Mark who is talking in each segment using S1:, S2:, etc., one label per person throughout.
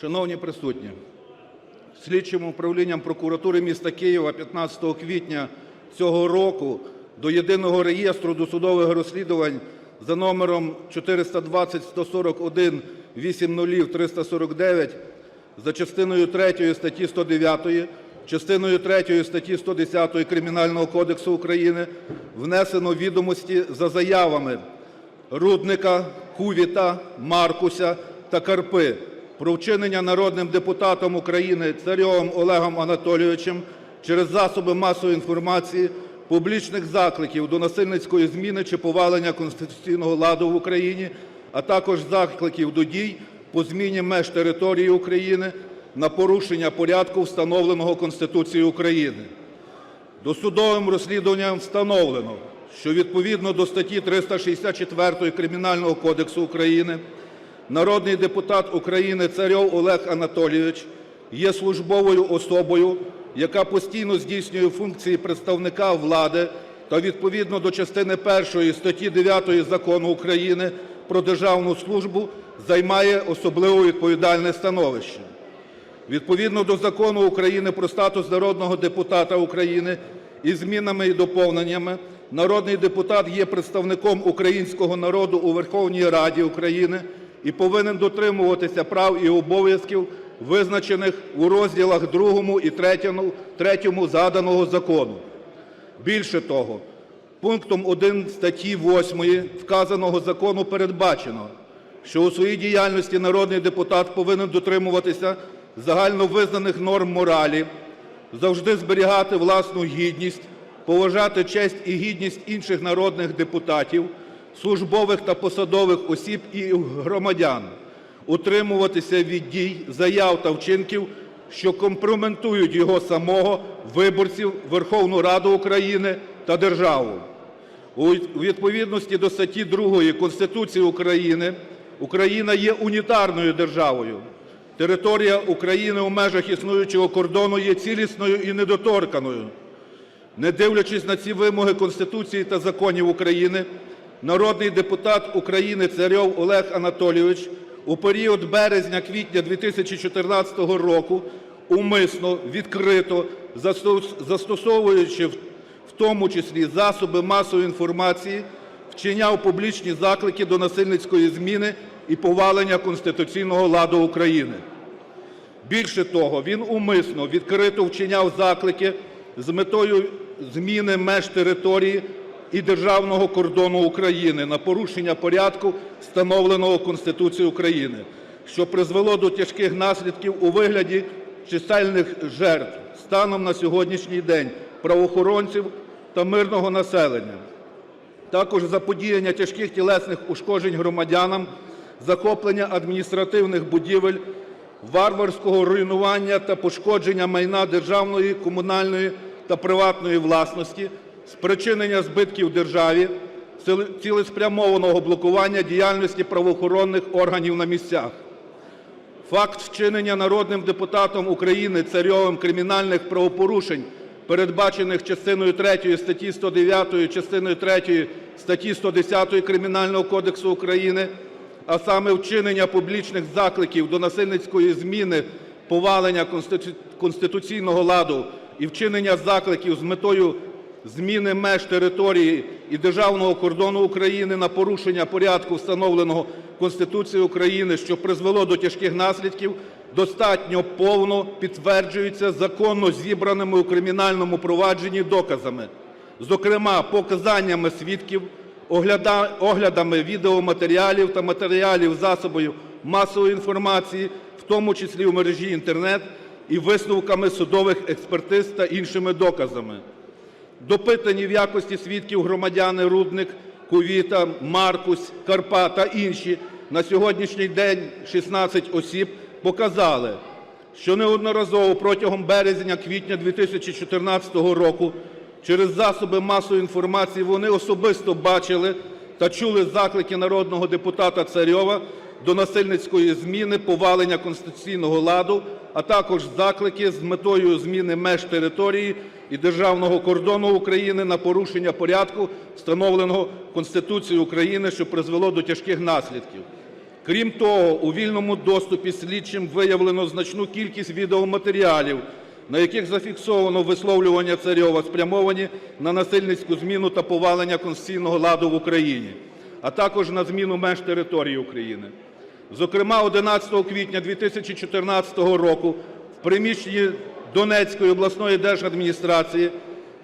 S1: Шановні присутні, слідчим управлінням прокуратури міста Києва 15 квітня цього року до Єдиного реєстру досудових розслідувань за номером 420-141-00-349 за частиною 3 статті 109, частиною 3 статті 110 Кримінального кодексу України внесено відомості за заявами Рудника, Кувіта, Маркуся та Карпи про вчинення народним депутатом України Царьовим Олегом Анатолійовичем через засоби масової інформації публічних закликів до насильницької зміни чи повалення конституційного ладу в Україні, а також закликів до дій по зміні меж території України на порушення порядку, встановленого Конституцією України. Досудовим розслідуванням встановлено, що відповідно до статті 364 Кримінального кодексу України народний депутат України Царьов Олег Анатолійович є службовою особою, яка постійно здійснює функції представника влади та відповідно до частини першої статті 9 Закону України "Про державну службу" займає особливо відповідальне становище. Відповідно до Закону України "Про статус народного депутата України" із змінами і доповненнями народний депутат є представником українського народу у Верховній Раді України і повинен дотримуватися прав і обов'язків, визначених у розділах ІІ і ІІІ згаданого закону. Більше того, пунктом 1 статті 8 вказаного закону передбачено, що у своїй діяльності народний депутат повинен дотримуватися загальновизнаних норм моралі, завжди зберігати власну гідність, поважати честь і гідність інших народних депутатів, службових та посадових осіб і громадян, утримуватися від дій, заяв та вчинків, що компрометують його самого, виборців, Верховну Раду України та державу. У відповідності до статті 2 Конституції України Україна є унітарною державою. Територія України у межах існуючого кордону є цілісною і недоторканою. Не дивлячись на ці вимоги Конституції та законів України, народний депутат України Царьов Олег Анатолійович у період березня-квітня 2014 року умисно, відкрито, застосовуючи в тому числі засоби масової інформації, вчиняв публічні заклики до насильницької зміни і повалення конституційного ладу України. Більше того, він умисно, відкрито вчиняв заклики з метою зміни меж території і державного кордону України на порушення порядку, встановленого Конституцією України, що призвело до тяжких наслідків у вигляді чисельних жертв станом на сьогоднішній день правоохоронців та мирного населення. Також заподіяння тяжких тілесних ушкоджень громадянам, захоплення адміністративних будівель, варварського руйнування та пошкодження майна державної, комунальної та приватної власності, спричинення збитків державі, цілеспрямованого блокування діяльності правоохоронних органів на місцях. Факт вчинення народним депутатом України Царьовим кримінальних правопорушень, передбачених частиною третьою статті 109, частиною третьою статті 110 Кримінального кодексу України, а саме вчинення публічних закликів до насильницької зміни, повалення конституційного ладу і вчинення закликів з метою зміни меж території і державного кордону України на порушення порядку, встановленого Конституцією України, що призвело до тяжких наслідків, достатньо повно підтверджується законно зібраними у кримінальному провадженні доказами, зокрема показаннями свідків, оглядами відеоматеріалів та матеріалів засобів масової інформації, в тому числі в мережі Інтернет, і висновками судових експертиз та іншими доказами. Допитані в якості свідків громадяни Рудник, Кувіта, Маркусь, Карпа та інші на сьогоднішній день 16 осіб показали, що неодноразово протягом березня-квітня 2014 року через засоби масової інформації вони особисто бачили та чули заклики народного депутата Царьова до насильницької зміни, повалення конституційного ладу, а також заклики з метою зміни меж території і державного кордону України на порушення порядку, встановленого Конституцією України, що призвело до тяжких наслідків. Крім того, у вільному доступі слідчим виявлено значну кількість відеоматеріалів, на яких зафіксовано висловлювання Царьова, спрямовані на насильницьку зміну та повалення конституційного ладу в Україні, а також на зміну меж території України. Зокрема, 11 квітня 2014 року в приміщенні Донецької обласної держадміністрації,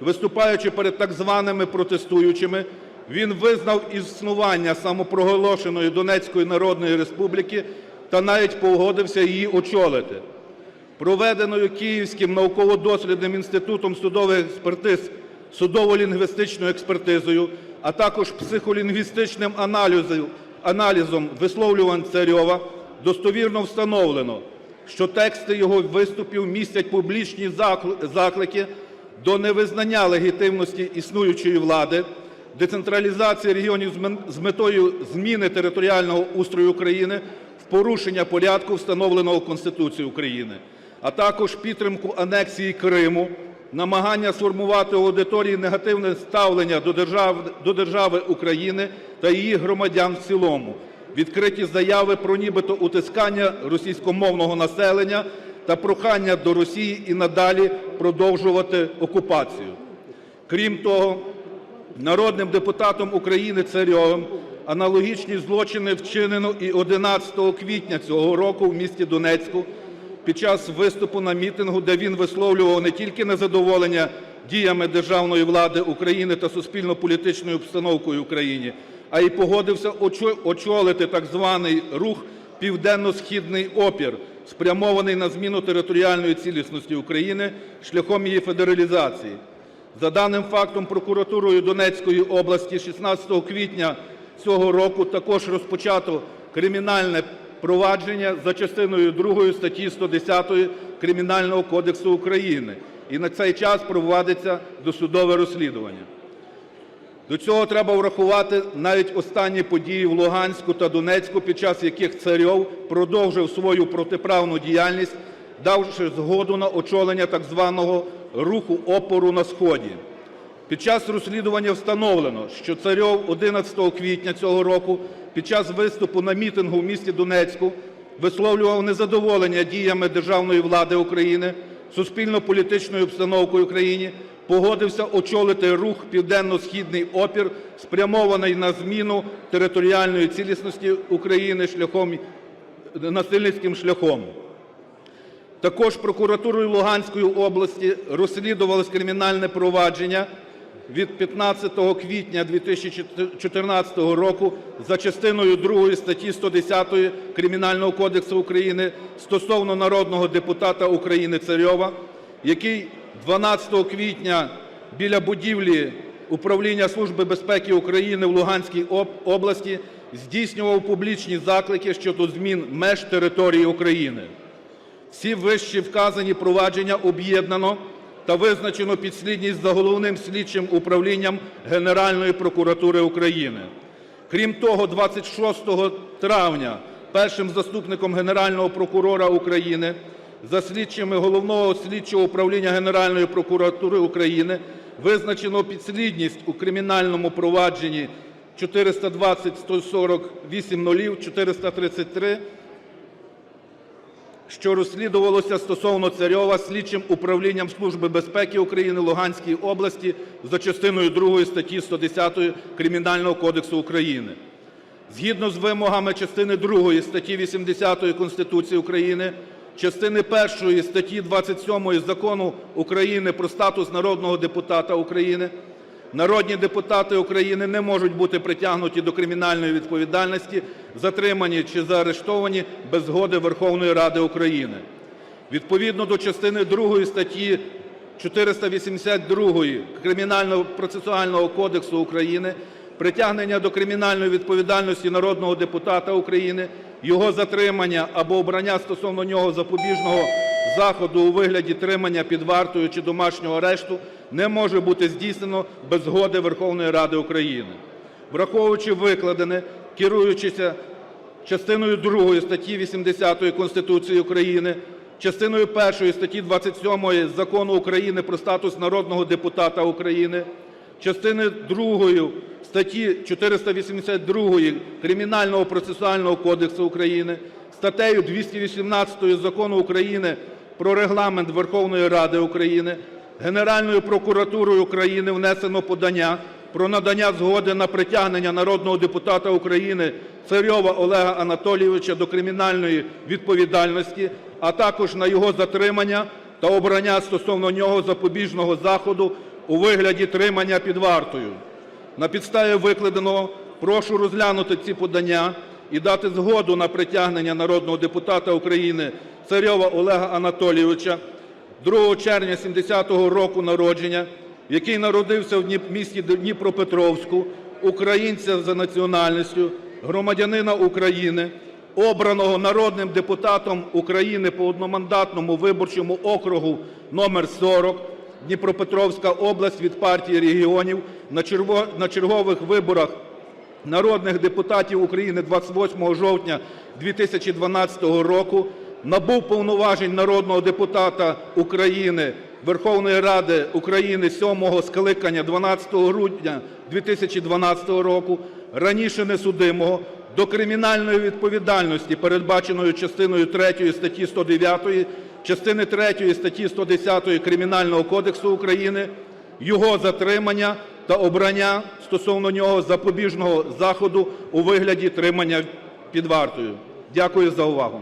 S1: виступаючи перед так званими протестуючими, він визнав існування самопроголошеної Донецької Народної Республіки та навіть погодився її очолити. Проведеною Київським науково-дослідним інститутом судових експертиз судово-лінгвістичною експертизою, а також психолінгвістичним аналізом, висловлювань Царьова достовірно встановлено, що тексти його виступів містять публічні заклики до невизнання легітимності існуючої влади, децентралізації регіонів з метою зміни територіального устрою України в порушення порядку, встановленого Конституцією України, а також підтримку анексії Криму, намагання сформувати у аудиторії негативне ставлення до до держави України та її громадян в цілому, відкриті заяви про нібито утискання російськомовного населення та прохання до Росії і надалі продовжувати окупацію. Крім того, народним депутатом України Царьовим аналогічні злочини вчинено і 11 квітня цього року в місті Донецьку під час виступу на мітингу, де він висловлював не тільки незадоволення діями державної влади України та суспільно-політичною обстановкою в Україні, а й погодився очолити так званий рух Південно-Східний опір, спрямований на зміну територіальної цілісності України шляхом її федералізації. За даним фактом, прокуратурою Донецької області 16 квітня цього року також розпочато кримінальне провадження за частиною 2 статті 110 Кримінального кодексу України, і на цей час проводиться досудове розслідування. До цього треба врахувати навіть останні події в Луганську та Донецьку, під час яких Царьов продовжив свою протиправну діяльність, давши згоду на очолення так званого руху опору на сході. Під час розслідування встановлено, що Царьов 11 квітня цього року під час виступу на мітингу в місті Донецьку висловлював незадоволення діями державної влади України, суспільно-політичною обстановкою в країні, погодився очолити рух Південно-Східний опір, спрямований на зміну територіальної цілісності України шляхом насильницьким шляхом. Також прокуратурою Луганської області розслідувалось кримінальне провадження від 15 квітня 2014 року за частиною 2 статті 110 Кримінального кодексу України стосовно народного депутата України Царьова, який 12 квітня біля будівлі Управління Служби безпеки України в Луганській області здійснював публічні заклики щодо змін меж території України. Всі вище вказані провадження об'єднано та визначено підслідність за Головним слідчим управлінням Генеральної прокуратури України. Крім того, 26 травня першим заступником Генерального прокурора України за слідчими Головного слідчого управління Генеральної прокуратури України визначено підслідність у кримінальному провадженні 420 148 000 433 що розслідувалося стосовно Царьова слідчим управлінням Служби безпеки України Луганській області за частиною 2 статті 110 Кримінального кодексу України. Згідно з вимогами частини 2 статті 80 Конституції України, частини 1 статті 27 Закону України "Про статус народного депутата України", народні депутати України не можуть бути притягнуті до кримінальної відповідальності, затримані чи заарештовані без згоди Верховної Ради України. Відповідно до частини 2 статті 482 Кримінального процесуального кодексу України притягнення до кримінальної відповідальності народного депутата України, його затримання або обрання стосовно нього запобіжного заходу у вигляді тримання під вартою чи домашнього арешту не може бути здійснено без згоди Верховної Ради України. Враховуючи викладене, керуючися частиною 2 статті 80 Конституції України, частиною 1 статті 27 Закону України "Про статус народного депутата України", частиною 2 статті 482 Кримінального процесуального кодексу України, статтею 218 Закону України "Про Регламент Верховної Ради України" Генеральною прокуратурою України внесено подання про надання згоди на притягнення народного депутата України Царьова Олега Анатолійовича до кримінальної відповідальності, а також на його затримання та обрання стосовно нього запобіжного заходу у вигляді тримання під вартою. На підставі викладеного прошу розглянути ці подання і дати згоду на притягнення народного депутата України Царьова Олега Анатолійовича, 2 червня 70-го року народження, який народився в місті Дніпропетровську, українця за національністю, громадянина України, обраного народним депутатом України по одномандатному виборчому округу номер 40 Дніпропетровська область від партії регіонів на чергових виборах народних депутатів України 28 жовтня 2012 року набув повноважень народного депутата України Верховної Ради України сьомого скликання 12 грудня 2012 року, раніше несудимого, до кримінальної відповідальності, передбаченої частиною 3 статті 109, частини 3 статті 110 Кримінального кодексу України, його затримання та обрання стосовно нього запобіжного заходу у вигляді тримання під вартою. Дякую за увагу.